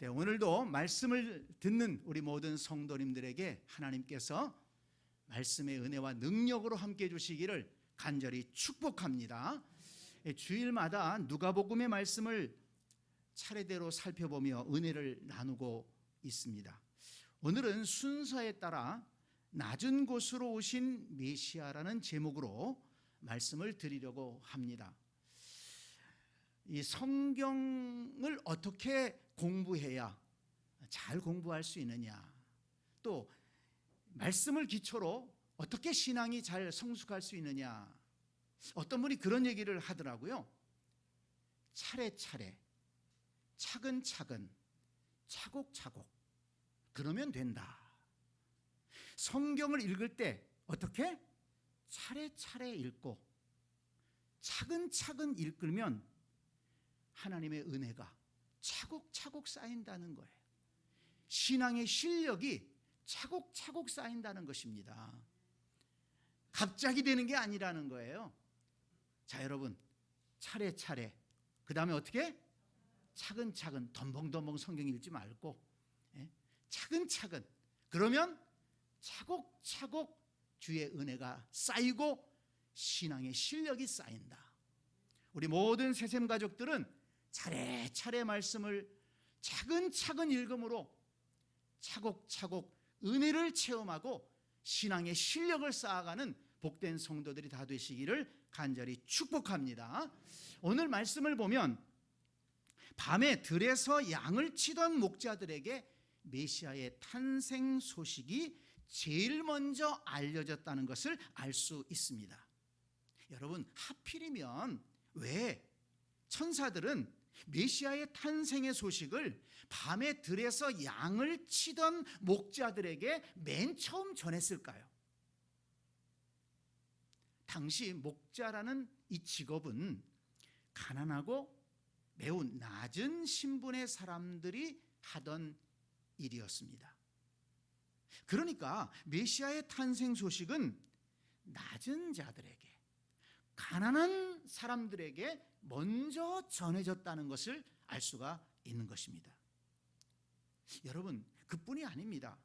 네, 오늘도 말씀을 듣는 우리 모든 성도님들에게 하나님께서 말씀의 은혜와 능력으로 함께 해 주시기를 간절히 축복합니다. 예, 주일마다 누가복음의 말씀을 차례대로 살펴보며 은혜를 나누고 있습니다. 오늘은 순서에 따라 낮은 곳으로 오신 메시아라는 제목으로 말씀을 드리려고 합니다. 이 성경을 어떻게 공부해야 잘 공부할 수 있느냐. 또 말씀을 기초로 어떻게 신앙이 잘 성숙할 수 있느냐. 어떤 분이 그런 얘기를 하더라고요. 차례차례, 차근차근, 차곡차곡. 그러면 된다. 성경을 읽을 때 어떻게? 차례차례 읽고 차근차근 읽으면 하나님의 은혜가 차곡차곡 쌓인다는 거예요. 신앙의 실력이 차곡차곡 쌓인다는 것입니다. 갑자기 되는 게 아니라는 거예요. 자, 여러분. 차례차례. 그 다음에 어떻게? 차근차근, 덤벙덤벙 성경 읽지 말고, 예? 차근차근. 그러면 차곡차곡 주의 은혜가 쌓이고 신앙의 실력이 쌓인다. 우리 모든 새샘 가족들은 차례차례 말씀을 차근차근 읽음으로 차곡차곡 은혜를 체험하고 신앙의 실력을 쌓아가는 복된 성도들이 다 되시기를 간절히 축복합니다. 오늘 말씀을 보면 밤에 들에서 양을 치던 목자들에게 메시아의 탄생 소식이 제일 먼저 알려졌다는 것을 알 수 있습니다. 여러분, 하필이면 왜 천사들은 메시아의 탄생의 소식을 밤에 들에서 양을 치던 목자들에게 맨 처음 전했을까요? 당시 목자라는 이 직업은 가난하고 매우 낮은 신분의 사람들이 하던 일이었습니다. 그러니까 메시아의 탄생 소식은 낮은 자들에게 가난한 사람들에게 먼저 전해졌다는 것을 알 수가 있는 것입니다. 여러분, 그뿐이 아닙니다.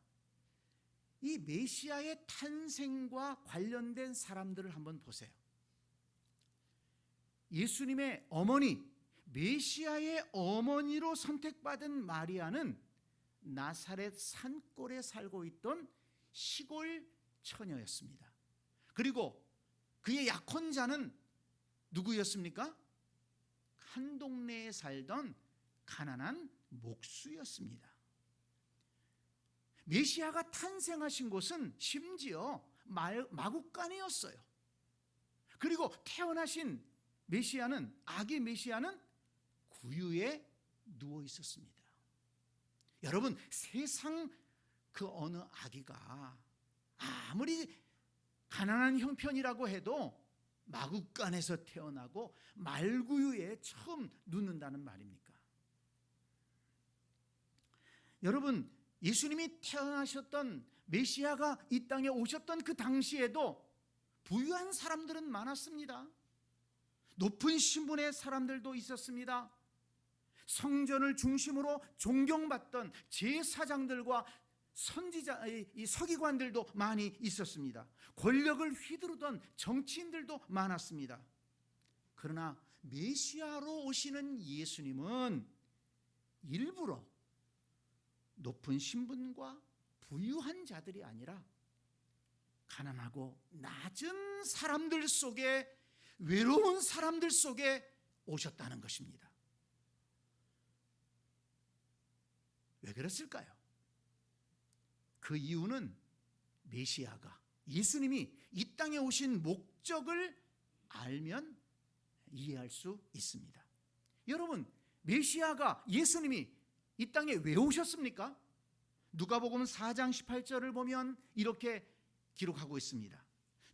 이 메시아의 탄생과 관련된 사람들을 한번 보세요. 예수님의 어머니, 메시아의 어머니로 선택받은 마리아는 나사렛 산골에 살고 있던 시골 처녀였습니다. 그리고 그의 약혼자는 누구였습니까? 한 동네에 살던 가난한 목수였습니다. 메시아가 탄생하신 곳은 심지어 마국간이었어요. 그리고 태어나신 메시아는 아기 메시아는 구유에 누워 있었습니다. 여러분 세상 그 어느 아기가 아무리 가난한 형편이라고 해도 마국간에서 태어나고 말구유에 처음 눕는다는 말입니까? 여러분 예수님이 태어나셨던 메시아가 이 땅에 오셨던 그 당시에도 부유한 사람들은 많았습니다. 높은 신분의 사람들도 있었습니다. 성전을 중심으로 존경받던 제사장들과 선지자 이 서기관들도 많이 있었습니다. 권력을 휘두르던 정치인들도 많았습니다. 그러나 메시아로 오시는 예수님은 일부러 높은 신분과 부유한 자들이 아니라 가난하고 낮은 사람들 속에 외로운 사람들 속에 오셨다는 것입니다. 왜 그랬을까요? 그 이유는 메시아가 예수님이 이 땅에 오신 목적을 알면 이해할 수 있습니다. 여러분, 메시아가 예수님이 이 땅에 왜 오셨습니까? 누가복음 4장 18절을 보면 이렇게 기록하고 있습니다.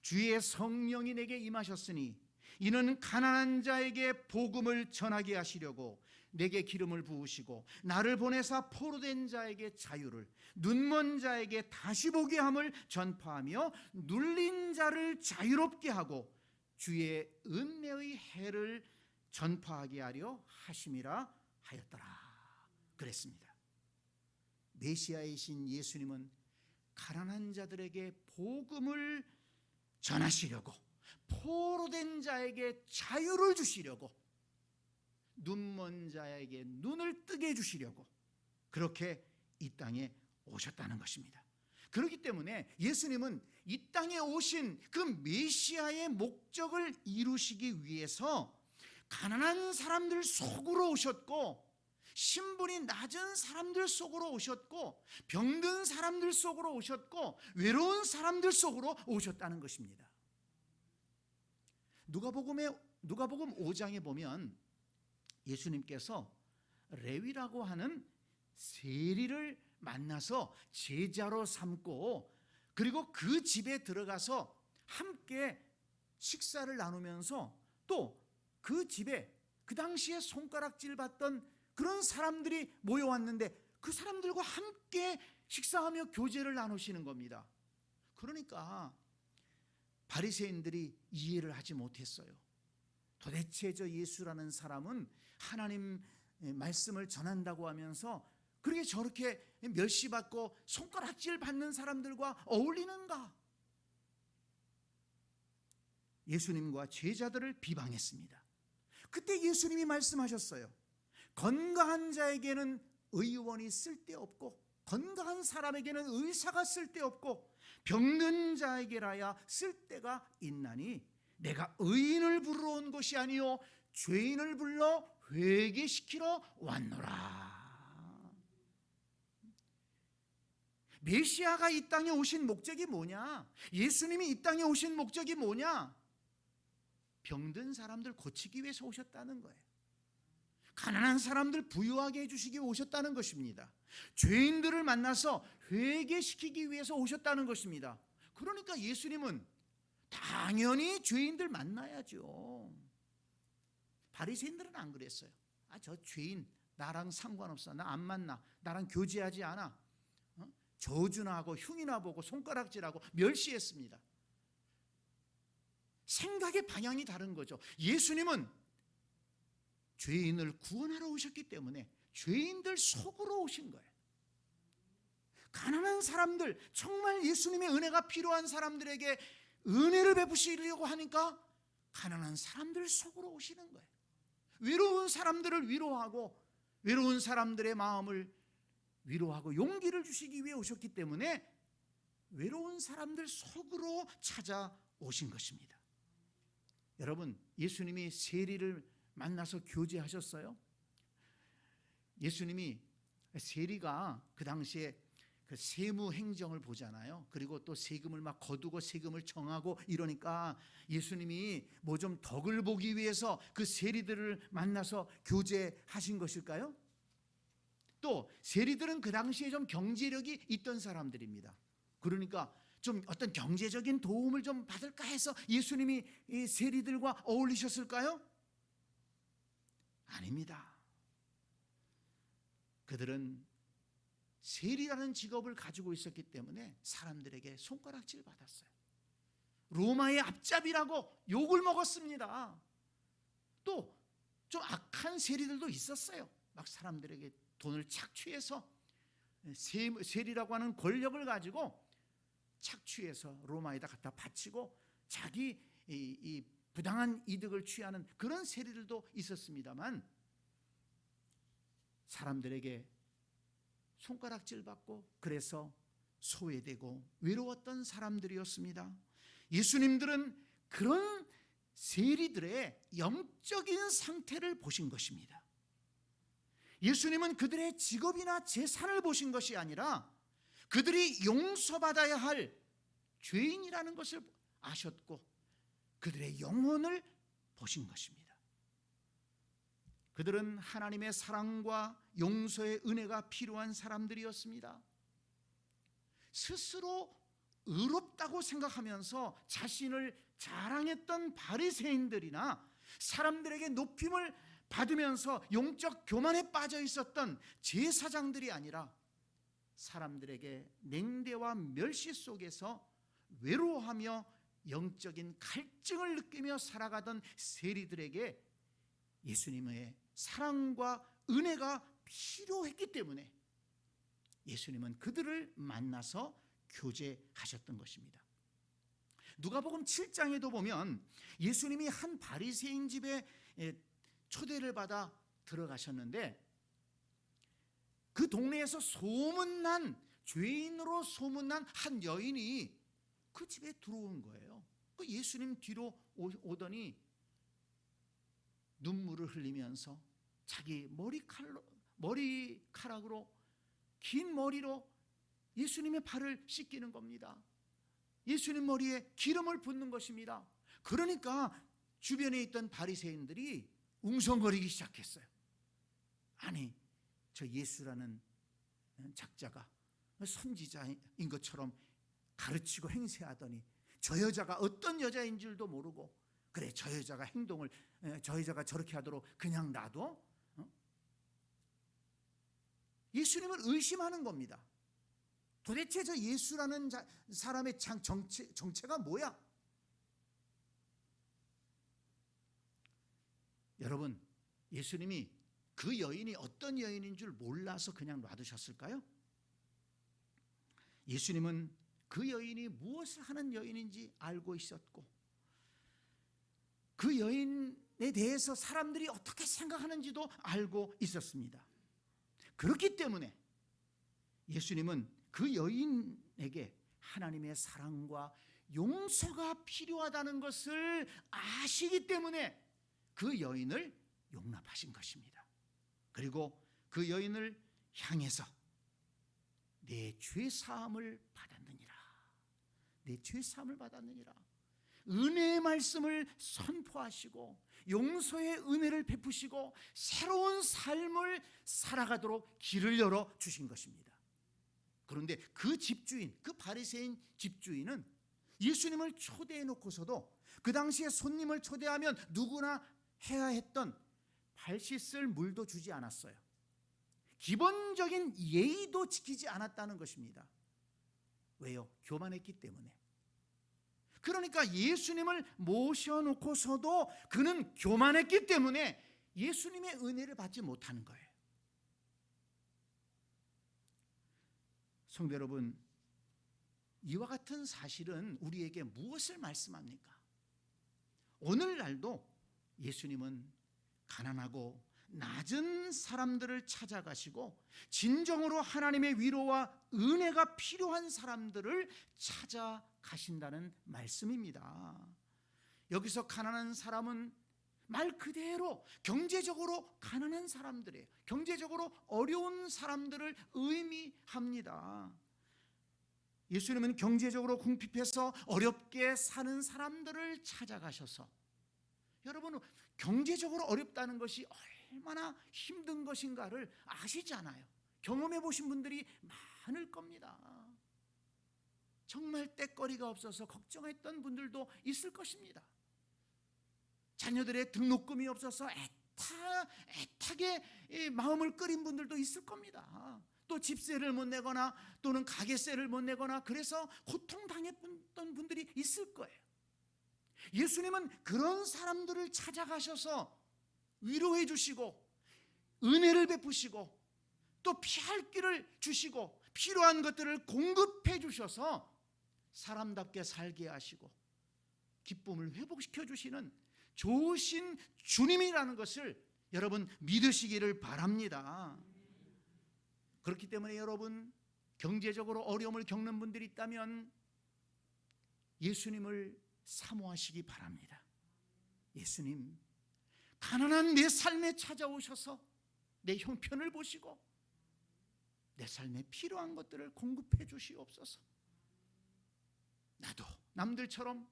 주의 성령이 내게 임하셨으니 이는 가난한 자에게 복음을 전하게 하시려고 내게 기름을 부으시고 나를 보내사 포로된 자에게 자유를 눈먼 자에게 다시 보게 함을 전파하며 눌린 자를 자유롭게 하고 주의 은혜의 해를 전파하게 하려 하심이라 하였더라 그랬습니다. 메시아이신 예수님은 가난한 자들에게 복음을 전하시려고 포로된 자에게 자유를 주시려고 눈먼 자에게 눈을 뜨게 해주시려고 그렇게 이 땅에 오셨다는 것입니다. 그렇기 때문에 예수님은 이 땅에 오신 그 메시아의 목적을 이루시기 위해서 가난한 사람들 속으로 오셨고 신분이 낮은 사람들 속으로 오셨고 병든 사람들 속으로 오셨고 외로운 사람들 속으로 오셨다는 것입니다. 누가복음에 누가복음 5장에 보면 예수님께서 레위라고 하는 세리를 만나서 제자로 삼고 그리고 그 집에 들어가서 함께 식사를 나누면서 또 그 집에 그 당시에 손가락질 받던 그런 사람들이 모여왔는데 그 사람들과 함께 식사하며 교제를 나누시는 겁니다. 그러니까 바리새인들이 이해를 하지 못했어요. 도대체 저 예수라는 사람은 하나님 말씀을 전한다고 하면서 그렇게 저렇게 멸시받고 손가락질 받는 사람들과 어울리는가? 예수님과 제자들을 비방했습니다. 그때 예수님이 말씀하셨어요. 건강한 자에게는 의원이 쓸데없고 건강한 사람에게는 의사가 쓸데없고 병든 자에게라야 쓸데가 있나니 내가 의인을 부르러 온 것이 아니요 죄인을 불러 회개시키러 왔노라. 메시아가 이 땅에 오신 목적이 뭐냐? 예수님이 이 땅에 오신 목적이 뭐냐? 병든 사람들 고치기 위해서 오셨다는 거예요. 가난한 사람들 부유하게 해주시기 오셨다는 것입니다. 죄인들을 만나서 회개시키기 위해서 오셨다는 것입니다. 그러니까 예수님은 당연히 죄인들 만나야죠. 바리새인들은 안 그랬어요. 아 저 죄인 나랑 상관없어. 나 안 만나. 나랑 교제하지 않아. 어? 저주나 하고 흉이나 보고 손가락질하고 멸시했습니다. 생각의 방향이 다른 거죠. 예수님은 죄인을 구원하러 오셨기 때문에 죄인들 속으로 오신 거예요. 가난한 사람들, 정말 예수님의 은혜가 필요한 사람들에게 은혜를 베푸시려고 하니까 가난한 사람들 속으로 오시는 거예요. 외로운 사람들을 위로하고 외로운 사람들의 마음을 위로하고 용기를 주시기 위해 오셨기 때문에 외로운 사람들 속으로 찾아오신 것입니다. 여러분, 예수님이 세리를 만나서 교제하셨어요? 예수님이 세리가 그 당시에 그 세무 행정을 보잖아요. 그리고 또 세금을 막 거두고 세금을 정하고 이러니까 예수님이 뭐 좀 덕을 보기 위해서 그 세리들을 만나서 교제하신 것일까요? 또 세리들은 그 당시에 좀 경제력이 있던 사람들입니다. 그러니까 좀 어떤 경제적인 도움을 좀 받을까 해서 예수님이 이 세리들과 어울리셨을까요? 아닙니다. 그들은 세리라는 직업을 가지고 있었기 때문에 사람들에게 손가락질 받았어요. 로마의 앞잡이라고 욕을 먹었습니다. 또 좀 악한 세리들도 있었어요. 막 사람들에게 돈을 착취해서 세리라고 하는 권력을 가지고 착취해서 로마에다 갖다 바치고 자기 이, 이 부당한 이득을 취하는 그런 세리들도 있었습니다만 사람들에게 손가락질 받고 그래서 소외되고 외로웠던 사람들이었습니다. 예수님들은 그런 세리들의 영적인 상태를 보신 것입니다. 예수님은 그들의 직업이나 재산을 보신 것이 아니라 그들이 용서받아야 할 죄인이라는 것을 아셨고 그들의 영혼을 보신 것입니다. 그들은 하나님의 사랑과 용서의 은혜가 필요한 사람들이었습니다. 스스로 의롭다고 생각하면서 자신을 자랑했던 바리새인들이나 사람들에게 높임을 받으면서 영적 교만에 빠져 있었던 제사장들이 아니라 사람들에게 냉대와 멸시 속에서 외로워하며 영적인 갈증을 느끼며 살아가던 세리들에게 예수님의 사랑과 은혜가 필요했기 때문에 예수님은 그들을 만나서 교제하셨던 것입니다. 누가복음 7장에도 보면 예수님이 한 바리새인 집에 예, 초대를 받아 들어가셨는데 그 동네에서 소문난 죄인으로 소문난 한 여인이 그 집에 들어온 거예요. 그 예수님 뒤로 오- 오더니 눈물을 흘리면서 자기 머리칼로 머리카락으로 긴 머리로 예수님의 발을 씻기는 겁니다. 예수님 머리에 기름을 붓는 것입니다. 그러니까 주변에 있던 바리새인들이 웅성거리기 시작했어요. 아니, 저 예수라는 작자가 선지자인 것처럼 가르치고 행세하더니 저 여자가 어떤 여자인 줄도 모르고 그래 저 여자가 행동을 에, 저 여자가 저렇게 하도록 그냥 놔둬? 어? 예수님을 의심하는 겁니다. 도대체 저 예수라는 자- 사람의 장- 정체, 정체가 뭐야? 여러분, 예수님이 그 여인이 어떤 여인인 줄 몰라서 그냥 놔두셨을까요? 예수님은 그 여인이 무엇을 하는 여인인지 알고 있었고 그 여인에 대해서 사람들이 어떻게 생각하는지도 알고 있었습니다. 그렇기 때문에 예수님은 그 여인에게 하나님의 사랑과 용서가 필요하다는 것을 아시기 때문에 그 여인을 용납하신 것입니다. 그리고 그 여인을 향해서 내 죄 사함을 받았느니라. 내 죄 사함을 받았느니라. 은혜의 말씀을 선포하시고 용서의 은혜를 베푸시고 새로운 삶을 살아가도록 길을 열어 주신 것입니다. 그런데 그 집주인, 그 바리새인 집주인은 예수님을 초대해 놓고서도 그 당시에 손님을 초대하면 누구나 해야 했던 발 씻을 물도 주지 않았어요. 기본적인 예의도 지키지 않았다는 것입니다. 왜요? 교만했기 때문에. 그러니까 예수님을 모셔놓고서도 그는 교만했기 때문에 예수님의 은혜를 받지 못하는 거예요. 성도 여러분, 이와 같은 사실은 우리에게 무엇을 말씀합니까? 오늘날도 예수님은 가난하고 낮은 사람들을 찾아가시고 진정으로 하나님의 위로와 은혜가 필요한 사람들을 찾아가신다는 말씀입니다. 여기서 가난한 사람은 말 그대로 경제적으로 가난한 사람들이에요. 경제적으로 어려운 사람들을 의미합니다. 예수님은 경제적으로 궁핍해서 어렵게 사는 사람들을 찾아가셔서 여러분 경제적으로 어렵다는 것이 얼마나 힘든 것인가를 아시잖아요. 경험해 보신 분들이 많을 겁니다. 정말 때거리가 없어서 걱정했던 분들도 있을 것입니다. 자녀들의 등록금이 없어서 애타, 애타게 이 마음을 끓인 분들도 있을 겁니다. 또 집세를 못 내거나 또는 가게세를 못 내거나 그래서 고통당했던 분들이 있을 거예요. 예수님은 그런 사람들을 찾아가셔서 위로해 주시고 은혜를 베푸시고 또 피할 길을 주시고 필요한 것들을 공급해 주셔서 사람답게 살게 하시고 기쁨을 회복시켜 주시는 좋으신 주님이라는 것을 여러분 믿으시기를 바랍니다. 그렇기 때문에 여러분 경제적으로 어려움을 겪는 분들이 있다면 예수님을 사모하시기 바랍니다. 예수님, 가난한 내 삶에 찾아오셔서 내 형편을 보시고 내 삶에 필요한 것들을 공급해 주시옵소서. 나도 남들처럼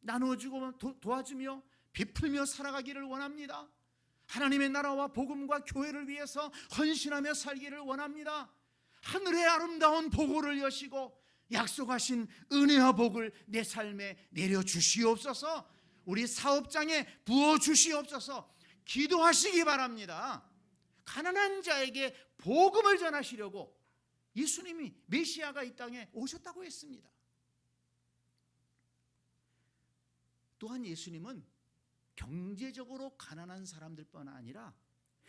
나누어주고 도, 도와주며 베풀며 살아가기를 원합니다. 하나님의 나라와 복음과 교회를 위해서 헌신하며 살기를 원합니다. 하늘의 아름다운 보고를 여시고 약속하신 은혜와 복을 내 삶에 내려 주시옵소서. 우리 사업장에 부어 주시옵소서. 기도하시기 바랍니다. 가난한 자에게 복음을 전하시려고 예수님이 메시아가 이 땅에 오셨다고 했습니다. 또한 예수님은 경제적으로 가난한 사람들뿐 아니라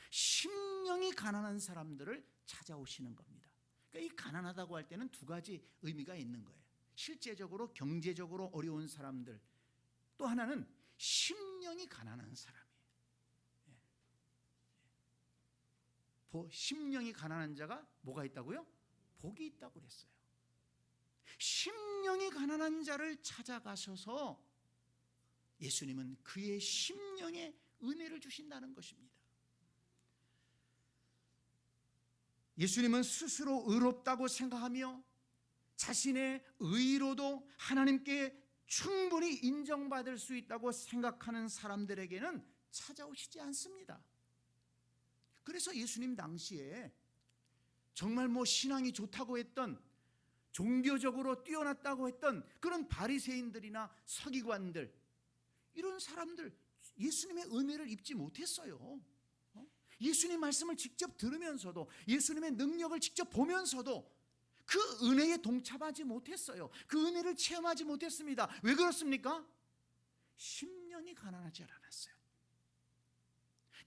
심령이 가난한 사람들을 찾아오시는 겁니다. 그러니까 이 가난하다고 할 때는 두 가지 의미가 있는 거예요. 실제적으로 경제적으로 어려운 사람들 또 하나는 심령이 가난한 사람이에요. 예. 보- 심령이 가난한 자가 뭐가 있다고요? 복이 있다고 그랬어요. 심령이 가난한 자를 찾아가셔서 예수님은 그의 심령에 은혜를 주신다는 것입니다. 예수님은 스스로 의롭다고 생각하며 자신의 의로도 하나님께 충분히 인정받을 수 있다고 생각하는 사람들에게는 찾아오시지 않습니다. 그래서 예수님 당시에 정말 뭐 신앙이 좋다고 했던 종교적으로 뛰어났다고 했던 그런 바리새인들이나 서기관들 이런 사람들 예수님의 은혜를 입지 못했어요. 어? 예수님 말씀을 직접 들으면서도 예수님의 능력을 직접 보면서도 그 은혜에 동참하지 못했어요. 그 은혜를 체험하지 못했습니다. 왜 그렇습니까? 심령이 가난하지 않았어요.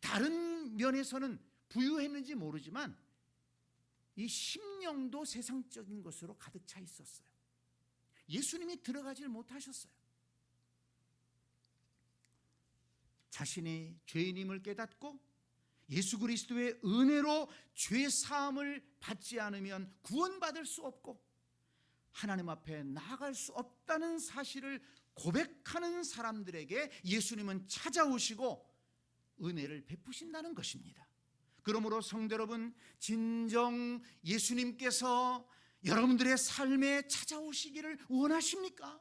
다른 면에서는 부유했는지 모르지만 이 심령도 세상적인 것으로 가득 차 있었어요. 예수님이 들어가질 못하셨어요. 자신이 죄인임을 깨닫고 예수 그리스도의 은혜로 죄 사함을 받지 않으면 구원받을 수 없고 하나님 앞에 나아갈 수 없다는 사실을 고백하는 사람들에게 예수님은 찾아오시고 은혜를 베푸신다는 것입니다. 그러므로 성도 여러분 진정 예수님께서 여러분들의 삶에 찾아오시기를 원하십니까?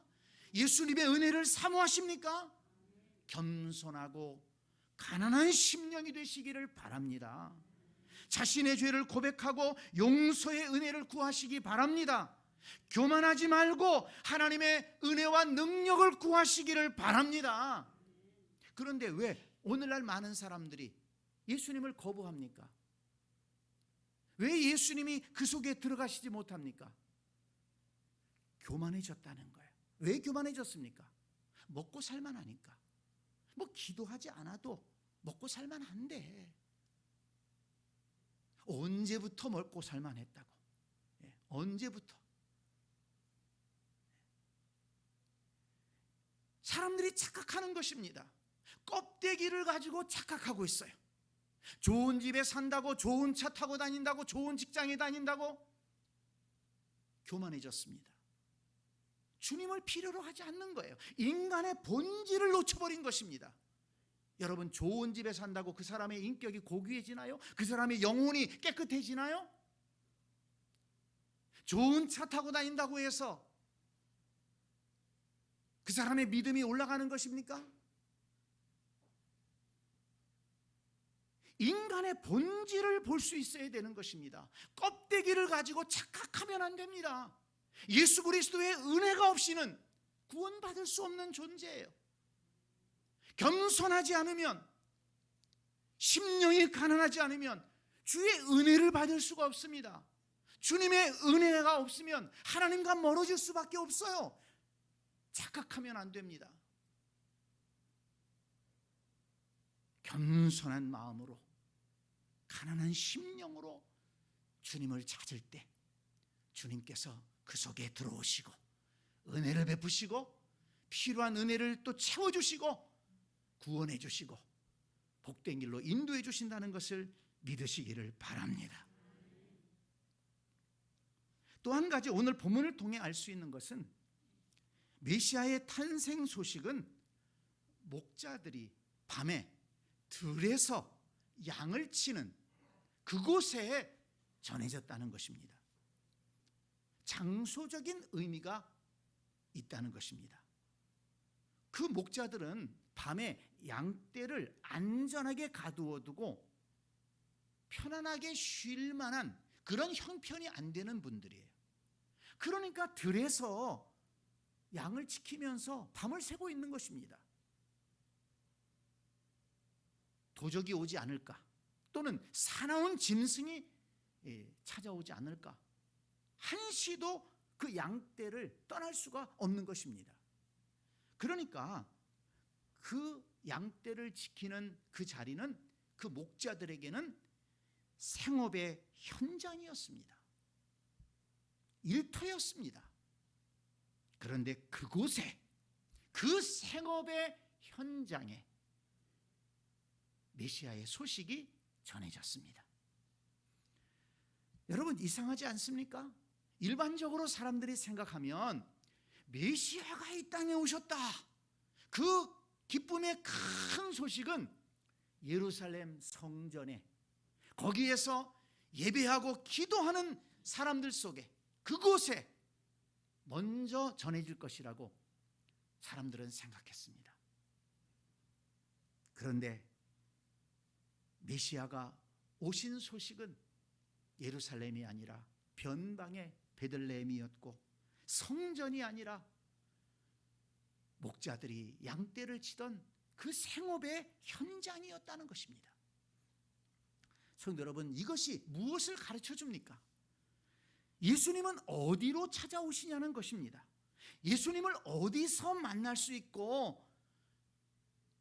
예수님의 은혜를 사모하십니까? 겸손하고 가난한 심령이 되시기를 바랍니다. 자신의 죄를 고백하고 용서의 은혜를 구하시기 바랍니다. 교만하지 말고 하나님의 은혜와 능력을 구하시기를 바랍니다. 그런데 왜 오늘날 많은 사람들이 예수님을 거부합니까? 왜 예수님이 그 속에 들어가시지 못합니까? 교만해졌다는 거예요. 왜 교만해졌습니까? 먹고 살만하니까. 뭐 기도하지 않아도 먹고 살만 한데 언제부터 먹고 살만 했다고? 예, 언제부터? 사람들이 착각하는 것입니다. 껍데기를 가지고 착각하고 있어요. 좋은 집에 산다고, 좋은 차 타고 다닌다고, 좋은 직장에 다닌다고 교만해졌습니다. 주님을 필요로 하지 않는 거예요. 인간의 본질을 놓쳐버린 것입니다. 여러분 좋은 집에 산다고 그 사람의 인격이 고귀해지나요? 그 사람의 영혼이 깨끗해지나요? 좋은 차 타고 다닌다고 해서 그 사람의 믿음이 올라가는 것입니까? 인간의 본질을 볼 수 있어야 되는 것입니다. 껍데기를 가지고 착각하면 안 됩니다. 예수 그리스도의 은혜가 없이는 구원받을 수 없는 존재예요. 겸손하지 않으면 심령이 가난하지 않으면 주의 은혜를 받을 수가 없습니다. 주님의 은혜가 없으면 하나님과 멀어질 수밖에 없어요. 착각하면 안 됩니다. 겸손한 마음으로 가난한 심령으로 주님을 찾을 때 주님께서 그 속에 들어오시고 은혜를 베푸시고 필요한 은혜를 또 채워주시고 구원해 주시고 복된 길로 인도해 주신다는 것을 믿으시기를 바랍니다. 또 한 가지 오늘 본문을 통해 알 수 있는 것은 메시아의 탄생 소식은 목자들이 밤에 들에서 양을 치는 그곳에 전해졌다는 것입니다. 장소적인 의미가 있다는 것입니다. 그 목자들은 밤에 양떼를 안전하게 가두어 두고 편안하게 쉴 만한 그런 형편이 안 되는 분들이에요. 그러니까 들에서 양을 지키면서 밤을 새고 있는 것입니다. 도적이 오지 않을까? 또는 사나운 짐승이 예, 찾아오지 않을까? 한시도 그 양떼를 떠날 수가 없는 것입니다. 그러니까 그 양떼를 지키는 그 자리는 그 목자들에게는 생업의 현장이었습니다. 일터였습니다. 그런데 그곳에 그 생업의 현장에 메시아의 소식이 전해졌습니다. 여러분 이상하지 않습니까? 일반적으로 사람들이 생각하면 메시아가 이 땅에 오셨다. 그 기쁨의 큰 소식은 예루살렘 성전에 거기에서 예배하고 기도하는 사람들 속에 그곳에 먼저 전해질 것이라고 사람들은 생각했습니다. 그런데 메시아가 오신 소식은 예루살렘이 아니라 변방의 베들레헴이었고 성전이 아니라 목자들이 양떼를 치던 그 생업의 현장이었다는 것입니다. 성도 여러분, 이것이 무엇을 가르쳐 줍니까? 예수님은 어디로 찾아오시냐는 것입니다. 예수님을 어디서 만날 수 있고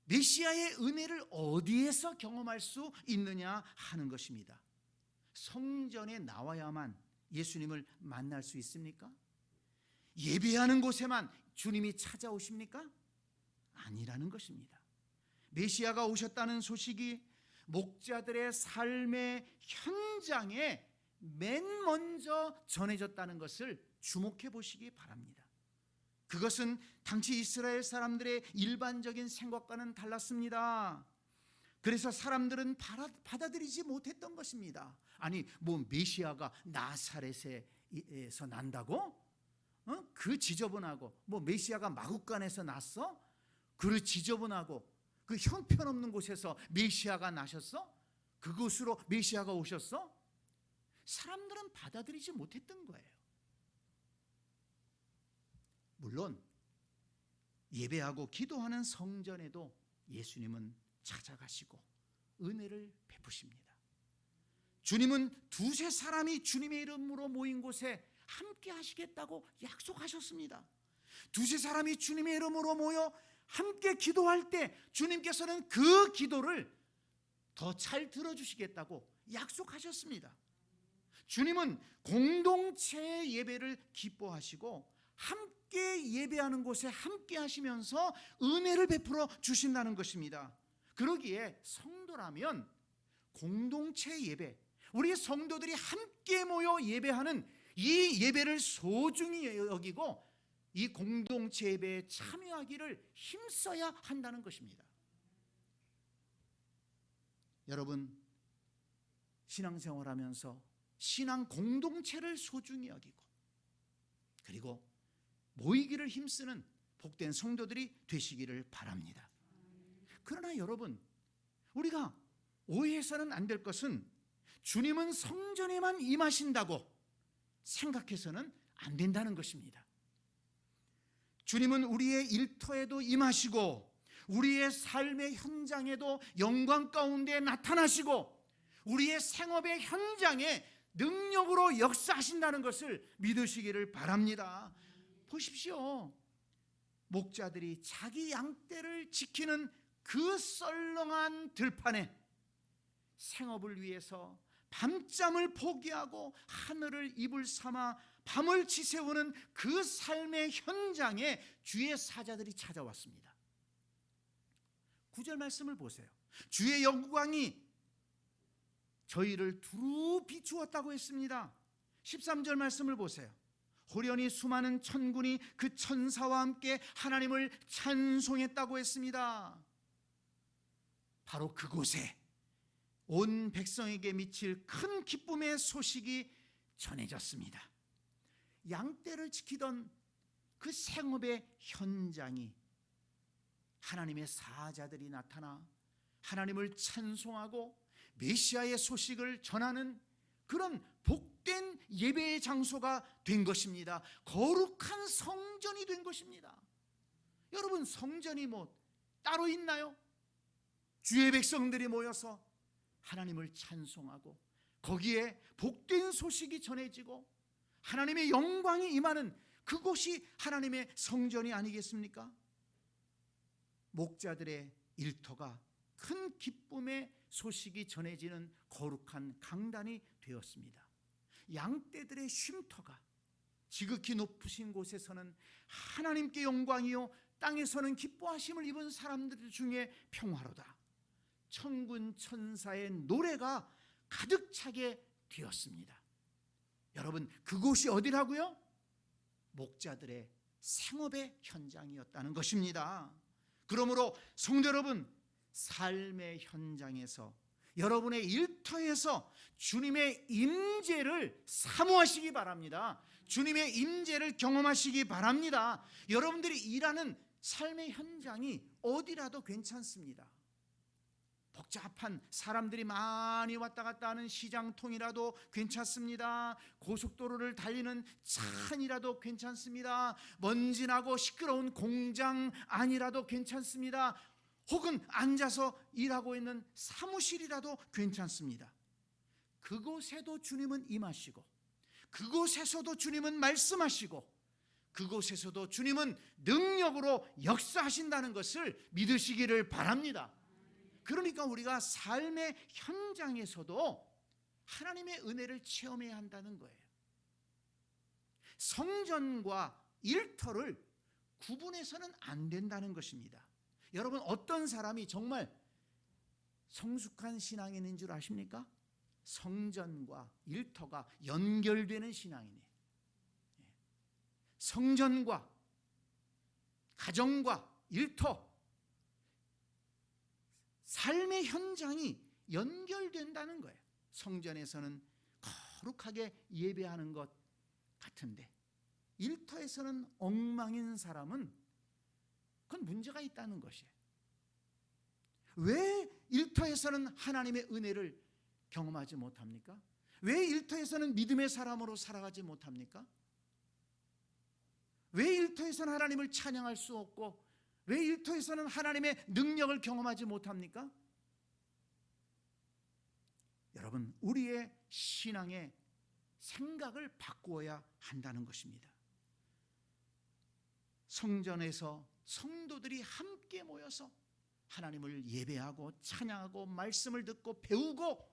메시아의 은혜를 어디에서 경험할 수 있느냐 하는 것입니다. 성전에 나와야만 예수님을 만날 수 있습니까? 예배하는 곳에만 주님이 찾아오십니까? 아니라는 것입니다. 메시아가 오셨다는 소식이 목자들의 삶의 현장에 맨 먼저 전해졌다는 것을 주목해 보시기 바랍니다. 그것은 당시 이스라엘 사람들의 일반적인 생각과는 달랐습니다. 그래서 사람들은 받아들이지 못했던 것입니다. 아니, 뭐 메시아가 나사렛에서 난다고? 어? 그 지저분하고 뭐 메시아가 마국간에서 났어? 그 지저분하고 그 형편없는 곳에서 메시아가 나셨어? 그곳으로 메시아가 오셨어? 사람들은 받아들이지 못했던 거예요. 물론 예배하고 기도하는 성전에도 예수님은 찾아가시고 은혜를 베푸십니다. 주님은 두세 사람이 주님의 이름으로 모인 곳에 함께 하시겠다고 약속하셨습니다. 두세 사람이 주님의 이름으로 모여 함께 기도할 때 주님께서는 그 기도를 더 잘 들어주시겠다고 약속하셨습니다. 주님은 공동체 예배를 기뻐하시고 함께 예배하는 곳에 함께 하시면서 은혜를 베풀어 주신다는 것입니다. 그러기에 성도라면 공동체 예배, 우리 성도들이 함께 모여 예배하는 이 예배를 소중히 여기고 이 공동체 예배에 참여하기를 힘써야 한다는 것입니다. 여러분 신앙생활하면서 신앙 공동체를 소중히 여기고 그리고 모이기를 힘쓰는 복된 성도들이 되시기를 바랍니다. 그러나 여러분 우리가 오해해서는 안 될 것은 주님은 성전에만 임하신다고 생각해서는 안 된다는 것입니다. 주님은 우리의 일터에도 임하시고 우리의 삶의 현장에도 영광 가운데 나타나시고 우리의 생업의 현장에 능력으로 역사하신다는 것을 믿으시기를 바랍니다. 보십시오. 목자들이 자기 양떼를 지키는 그 썰렁한 들판에 생업을 위해서 밤잠을 포기하고 하늘을 이불 삼아 밤을 지새우는 그 삶의 현장에 주의 사자들이 찾아왔습니다. 구절 말씀을 보세요. 주의 영광이 저희를 두루 비추었다고 했습니다. 13절 말씀을 보세요. 호련히 수많은 천군이 그 천사와 함께 하나님을 찬송했다고 했습니다. 바로 그곳에 온 백성에게 미칠 큰 기쁨의 소식이 전해졌습니다. 양떼를 지키던 그 생업의 현장이 하나님의 사자들이 나타나 하나님을 찬송하고 메시아의 소식을 전하는 그런 복된 예배의 장소가 된 것입니다. 거룩한 성전이 된 것입니다. 여러분 성전이 뭐 따로 있나요? 주의 백성들이 모여서 하나님을 찬송하고 거기에 복된 소식이 전해지고 하나님의 영광이 임하는 그곳이 하나님의 성전이 아니겠습니까? 목자들의 일터가 큰 기쁨의 소식이 전해지는 거룩한 강단이 되었습니다. 양떼들의 쉼터가 지극히 높으신 곳에서는 하나님께 영광이요 땅에서는 기뻐하심을 입은 사람들 중에 평화로다. 천군 천사의 노래가 가득 차게 되었습니다. 여러분 그곳이 어디라고요? 목자들의 생업의 현장이었다는 것입니다. 그러므로 성도 여러분 삶의 현장에서 여러분의 일터에서 주님의 임재를 사모하시기 바랍니다. 주님의 임재를 경험하시기 바랍니다. 여러분들이 일하는 삶의 현장이 어디라도 괜찮습니다. 복잡한 사람들이 많이 왔다 갔다 하는 시장통이라도 괜찮습니다. 고속도로를 달리는 차이라도 괜찮습니다. 먼지 나고 시끄러운 공장 안이라도 괜찮습니다. 혹은 앉아서 일하고 있는 사무실이라도 괜찮습니다. 그곳에도 주님은 임하시고 그곳에서도 주님은 말씀하시고 그곳에서도 주님은 능력으로 역사하신다는 것을 믿으시기를 바랍니다. 그러니까 우리가 삶의 현장에서도 하나님의 은혜를 체험해야 한다는 거예요. 성전과 일터를 구분해서는 안 된다는 것입니다. 여러분 어떤 사람이 정말 성숙한 있는 줄 아십니까? 성전과 일터가 연결되는 신앙이네. 성전과 가정과 일터 삶의 현장이 연결된다는 거예요. 성전에서는 거룩하게 예배하는 것 같은데 일터에서는 엉망인 사람은 그건 문제가 있다는 것이에요. 왜 일터에서는 하나님의 은혜를 경험하지 못합니까? 왜 일터에서는 믿음의 사람으로 살아가지 못합니까? 왜 일터에서는 하나님을 찬양할 수 없고 왜 일터에서는 하나님의 능력을 경험하지 못합니까? 여러분, 우리의 신앙의 생각을 바꾸어야 한다는 것입니다. 성전에서 성도들이 함께 모여서 하나님을 예배하고 찬양하고 말씀을 듣고 배우고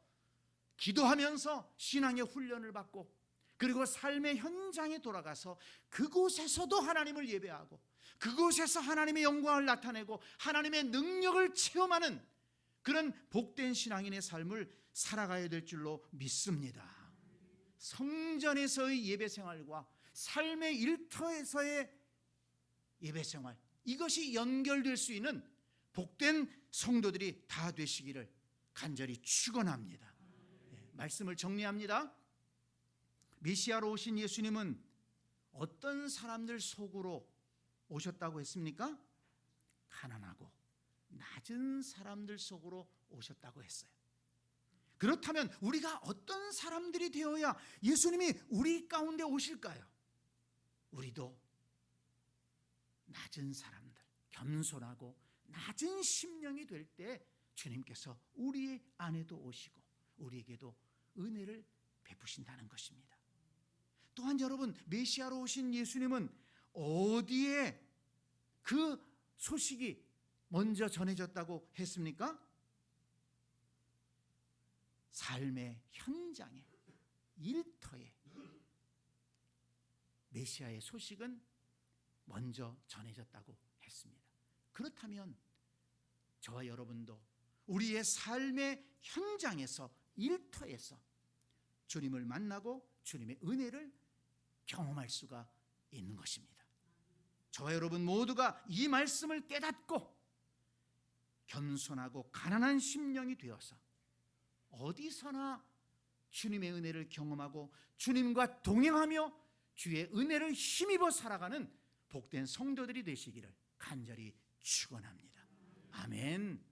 기도하면서 신앙의 훈련을 받고 그리고 삶의 현장에 돌아가서 그곳에서도 하나님을 예배하고 그곳에서 하나님의 영광을 나타내고 하나님의 능력을 체험하는 그런 복된 신앙인의 삶을 살아가야 될 줄로 믿습니다. 성전에서의 예배 생활과 삶의 일터에서의 예배 생활 이것이 연결될 수 있는 복된 성도들이 다 되시기를 간절히 축원합니다. 네, 말씀을 정리합니다. 메시아로 오신 예수님은 어떤 사람들 속으로 오셨다고 했습니까? 가난하고 낮은 사람들 속으로 오셨다고 했어요. 그렇다면 우리가 어떤 사람들이 되어야 예수님이 우리 가운데 오실까요? 우리도 낮은 사람들, 겸손하고 낮은 심령이 될 때 주님께서 우리 안에도 오시고 우리에게도 은혜를 베푸신다는 것입니다. 또한 여러분 메시아로 오신 예수님은 어디에 그 소식이 먼저 전해졌다고 했습니까? 삶의 현장에 일터에 메시아의 소식은 먼저 전해졌다고 했습니다. 그렇다면 저와 여러분도 우리의 삶의 현장에서 일터에서 주님을 만나고 주님의 은혜를 경험할 수가 있는 것입니다. 저와 여러분 모두가 이 말씀을 깨닫고 겸손하고 가난한 심령이 되어서 어디서나 주님의 은혜를 경험하고 주님과 동행하며 주의 은혜를 힘입어 살아가는 복된 성도들이 되시기를 간절히 축원합니다. 아멘.